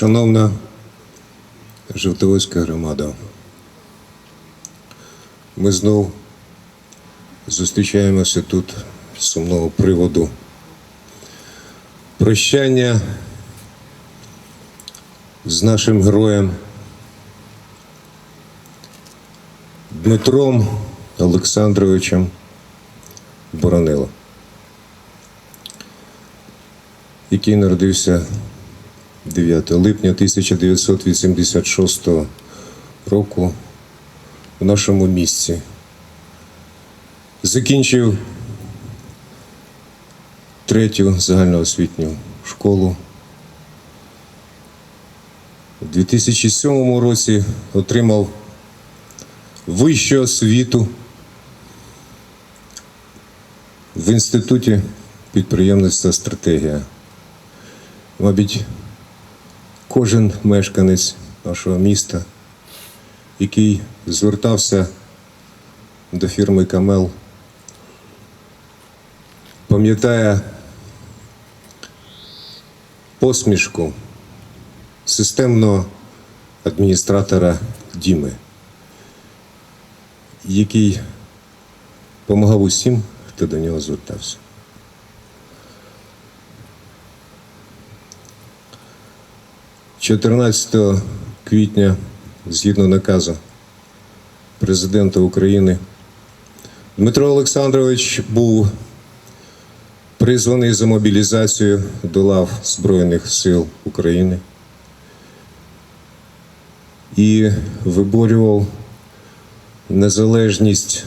Шановна Жовтоводська громада, ми знов зустрічаємося тут з сумного приводу. Прощання з нашим героєм Дмитром Олександровичем Боронило, який народився 9 липня 1986 року у нашому місці. Закінчив третю загальноосвітню школу. У 2007 році отримав вищу освіту в інституті підприємництва стратегія. Мабуть, кожен мешканець нашого міста, який звертався до фірми Камел, пам'ятає посмішку системного адміністратора Діми, який допомагав усім, хто до нього звертався. – 14 квітня, згідно наказу президента України, Дмитро Олександрович був призваний за мобілізацію до лав Збройних сил України і виборював незалежність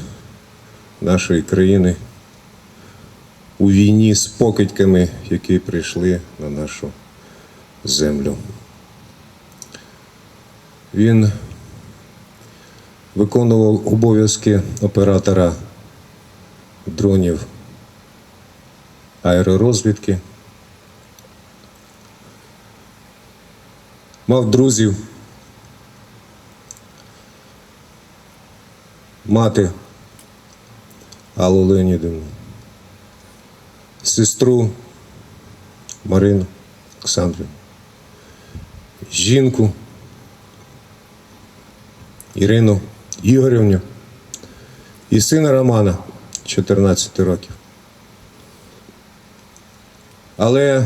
нашої країни у війні з покидьками, які прийшли на нашу землю. Він виконував обов'язки оператора дронів аеророзвідки. Мав друзів, мати Аллу Леонідовну, сестру Марину Олександрівну, жінку Ірину Ігорівню і сина Романа 14 років. Але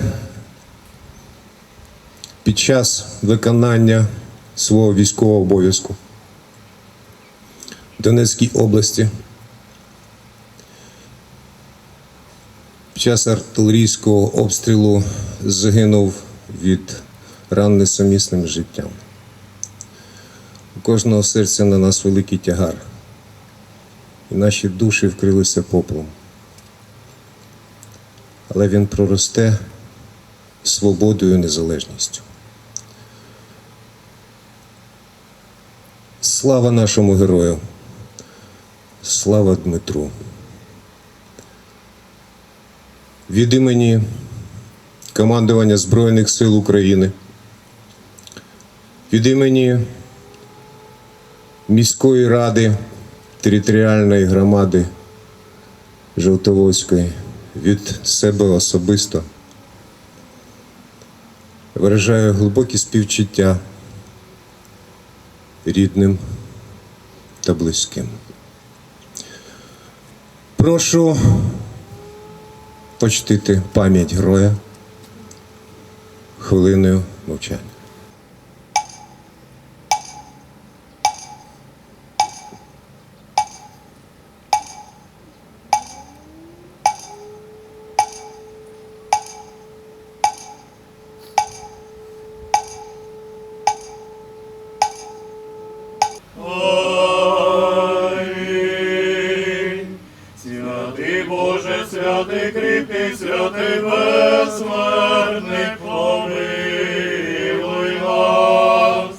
під час виконання свого військового обов'язку в Донецькій області під час артилерійського обстрілу загинув від ран несумісним життям. У кожного серця на нас великий тягар, і наші душі вкрилися поплом. Але він проросте свободою і незалежністю. Слава нашому герою! Слава Дмитру! Від імені командування Збройних сил України, від імені міської ради територіальної громади Жовтоводської від себе особисто виражаю глибокі співчуття рідним та близьким. Прошу почтити пам'ять героя хвилиною мовчання. Святий кріпкий, святий безсмертний, помилуй нас.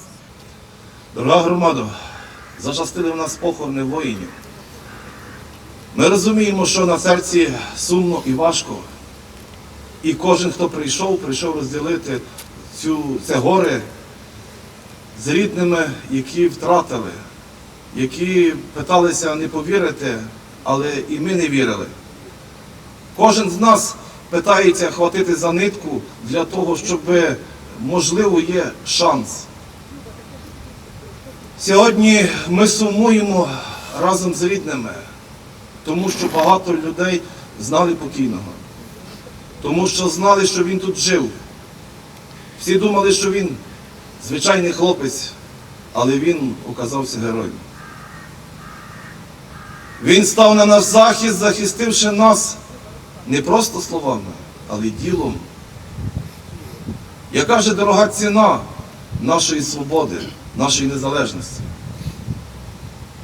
Дорога громада, зачастили в нас похорони воїнів. Ми розуміємо, що на серці сумно і важко. І кожен, хто прийшов, прийшов розділити цю, це горе з рідними, які втратили, які питалися не повірити, але і ми не вірили. Кожен з нас питається хватити за нитку для того, щоб можливо, є шанс. Сьогодні ми сумуємо разом з рідними, тому що багато людей знали покійного, тому що знали, що він тут жив. Всі думали, що він звичайний хлопець, але він оказався героєм. Він став на наш захист, захистивши нас не просто словами, але й ділом. Яка же дорога ціна нашої свободи, нашої незалежності?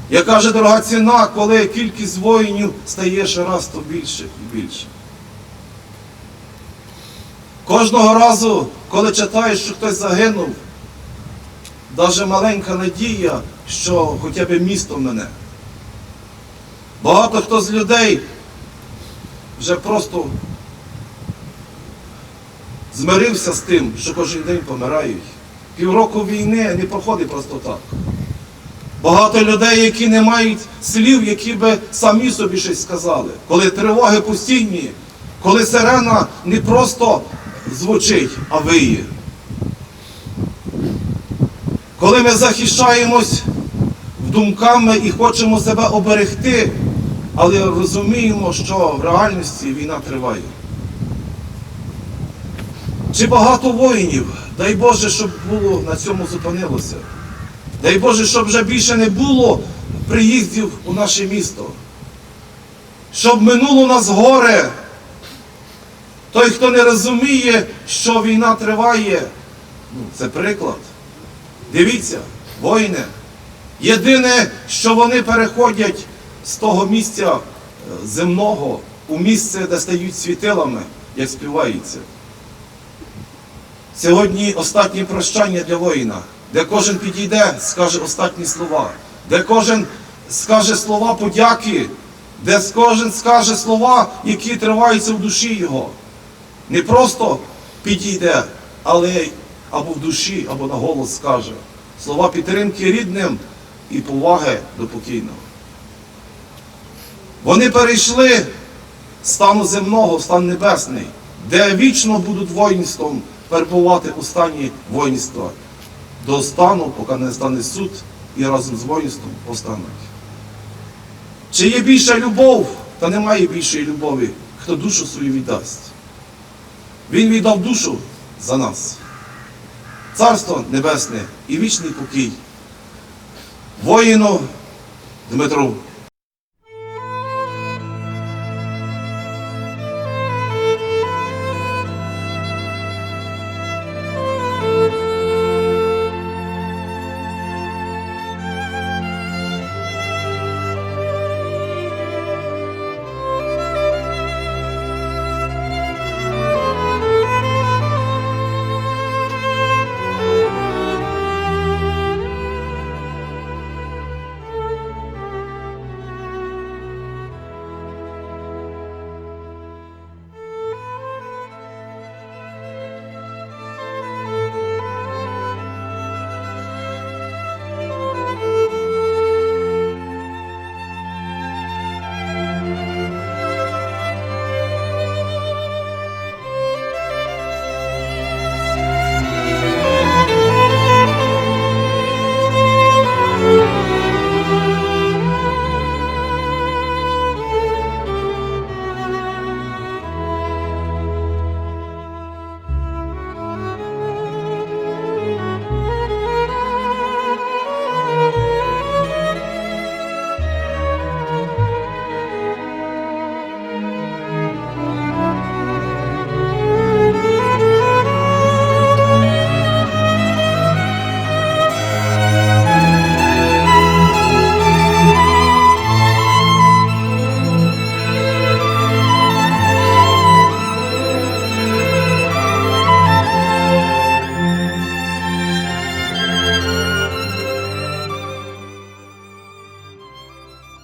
Яка же дорога ціна, коли кількість воїнів стає щораз то більше і більше? Кожного разу, коли читаєш, що хтось загинув, навіть маленька надія, що хоча б місто мене. Багато хто з людей вже просто змирився з тим, що кожен день помирають. Півроку війни не проходить просто так. Багато людей, які не мають слів, які би самі собі щось сказали. Коли тривоги постійні, коли сирена не просто звучить, а виє. Коли ми захищаємось думками і хочемо себе оберегти, але розуміємо, що в реальності війна триває. Чи багато воїнів? Дай Боже, щоб було на цьому зупинилося. Дай Боже, щоб вже більше не було приїздів у наше місто. Щоб минуло нас горе. Той, хто не розуміє, що війна триває, ну, це приклад. Дивіться, воїни. Єдине, що вони переходять з того місця е, земного у місце, де стають світилами, як співається. Сьогодні останнє прощання для воїна, де кожен підійде, скаже останні слова, де кожен скаже слова подяки, де кожен скаже слова, які триваються в душі його. Не просто підійде, але або в душі, або на голос скаже. Слова підтримки рідним і поваги до покійного. Вони перейшли стану земного в стан небесний, де вічно будуть воїнством перебувати у стані воїнства до стану, поки не стане суд і разом з воїнством постануть. Чи є більша любов, та немає більшої любові, хто душу свою віддасть. Він віддав душу за нас. Царство Небесне і вічний покій. Воїну Дмитру